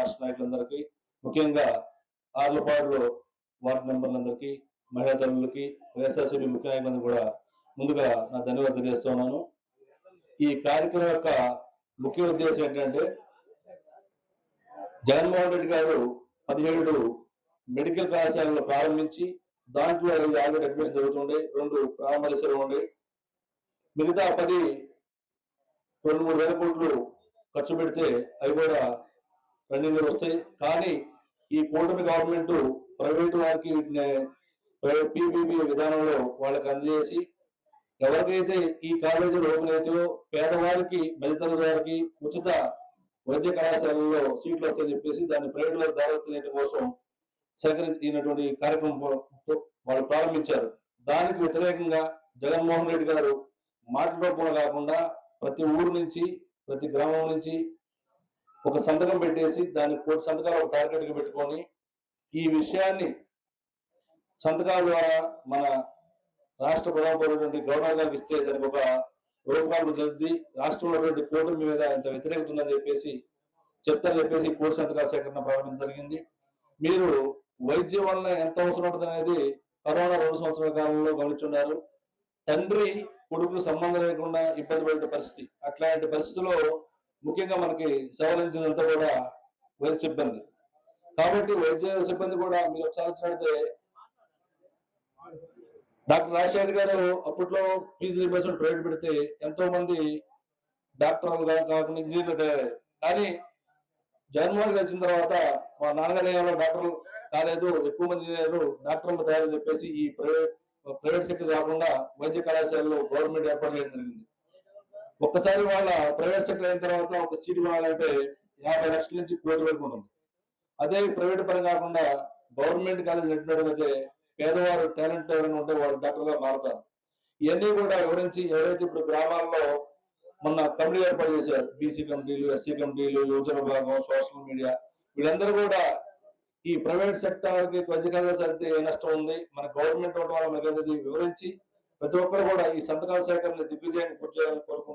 రాష్ట్ర నాయకులందరికీ ముఖ్యంగా ఆర్లపాడులో వార్డు మెంబర్లందరికీ మహిళా తల్లులకి వైఎస్ఆర్సీపీ ముఖ్య నాయకులందరూ కూడా ముందుగా నా ధన్యవాదాలు తెలియజేస్తున్నాను. ఈ కార్యక్రమం యొక్క ముఖ్య ఉద్దేశం ఏంటంటే జగన్మోహన్ రెడ్డి గారు పదిహేడు మెడికల్ కళాశాలలో ప్రారంభించి దాంట్లో ఐదు ఆల్రెడీ అడ్మిషన్ జరుగుతుండే రెండు ప్రారంభ దశలు ఉండే మిగతా పది రెండు మూడు వేల కోట్లు ఖర్చు పెడితే అవి కూడా రన్నింగ్ వస్తాయి కానీ ఈ కూటమి గవర్నమెంట్ ప్రైవేట్ వారికి పీపీపీ విధానంలో వాళ్ళకి అందజేసి ఎవరికైతే ఈ కాలేజీలు ఓపెన్ అవుతాయో పేదవారికి దళితుల వారికి ఉచిత వైద్య కళాశాలలో సీట్లు వస్తాయని చెప్పేసి దాన్ని ప్రైవేట్ వారి దావతీయడం కోసం సేకరించినటువంటి కార్యక్రమం వాళ్ళు ప్రారంభించారు. దానికి వ్యతిరేకంగా జగన్మోహన్ రెడ్డి గారు మాటల రూపంలో కాకుండా ప్రతి ఊరు నుంచి ప్రతి గ్రామం నుంచి ఒక సంతకం పెట్టేసి దాన్ని కోటి సంతకాలు ఒక టార్గెట్గా పెట్టుకొని ఈ విషయాన్ని సంతకాల ద్వారా మన రాష్ట్ర ప్రధాన పౌరుడు గవర్నర్ గారికి ఇస్తే దానికి ఒక రూపకాలు జరిగి రాష్ట్రంలో కూటమి మీద ఇంత వ్యతిరేకత ఉందని చెప్పేసి చెప్తారని చెప్పేసి కోటి సంతకాల సేకరణ ప్రారంభించడం జరిగింది. మీరు వైద్యం వలన ఎంత అవసరం ఉంటుంది అనేది కరోనా రెండు సంవత్సరాల కాలంలో గమనించున్నారు తండ్రి కొడుకు సంబంధం లేకుండా ఇబ్బంది పడే పరిస్థితి. అట్లాంటి పరిస్థితిలో ముఖ్యంగా మనకి సేవలించినంత కూడా వైద్య సిబ్బంది. కాబట్టి వైద్య సిబ్బంది కూడా మీరు ఒకసారి వచ్చినట్టే డాక్టర్ రాజశేఖర్ గారు అప్పట్లో ఫీజు రీంబర్స్మెంట్ ప్రైవేట్ పెడితే ఎంతో మంది డాక్టర్లు కాకుండా ఇంజనీర్లు తయారయ్యారు కానీ జగన్మోహన్ గారు వచ్చిన తర్వాత మా నాన్నగారు డాక్టర్లు కాలేదు ఎక్కువ మంది ఇంజనీర్లు డాక్టర్లు తయారని చెప్పేసి ఈ ప్రైవేట్ ప్రైవేట్ సెక్టర్ కాకుండా వైద్య కళాశాలలో గవర్నమెంట్ ఏర్పాటు చేయడం జరిగింది. ఒక్కసారి వాళ్ళ ప్రైవేట్ సెక్టర్ అయిన తర్వాత ఒక సీటు కొనాలంటే యాభై లక్షల నుంచి కోటి వరకు ఉంటుంది. అదే ప్రైవేట్ పరం కాకుండా గవర్నమెంట్ కాలేజ్ నడిపినట్లయితే పేదవారు టాలెంట్ ఎవరైనా ఉంటే వాళ్ళు డాక్టర్గా మారుతారు. ఇవన్నీ కూడా వివరించి ఎవరైతే ఇప్పుడు గ్రామాల్లో మొన్న కమిటీ ఏర్పాటు చేశారు బీసీ కమిటీలు ఎస్సీ కమిటీలు యువజన విభాగం సోషల్ మీడియా వీళ్ళందరూ కూడా ఈ ప్రైవేట్ సెక్టర్కి సరితే ఏ నష్టం ఉంది? మన గవర్నమెంట్ ఉండడం వల్ల వివరించి ప్రతి ఒక్కరు కూడా ఈ సంతకాల సేకరణ దిగ్విజయాన్ని పూర్తి చేయాలని కోరుకుంటున్నారు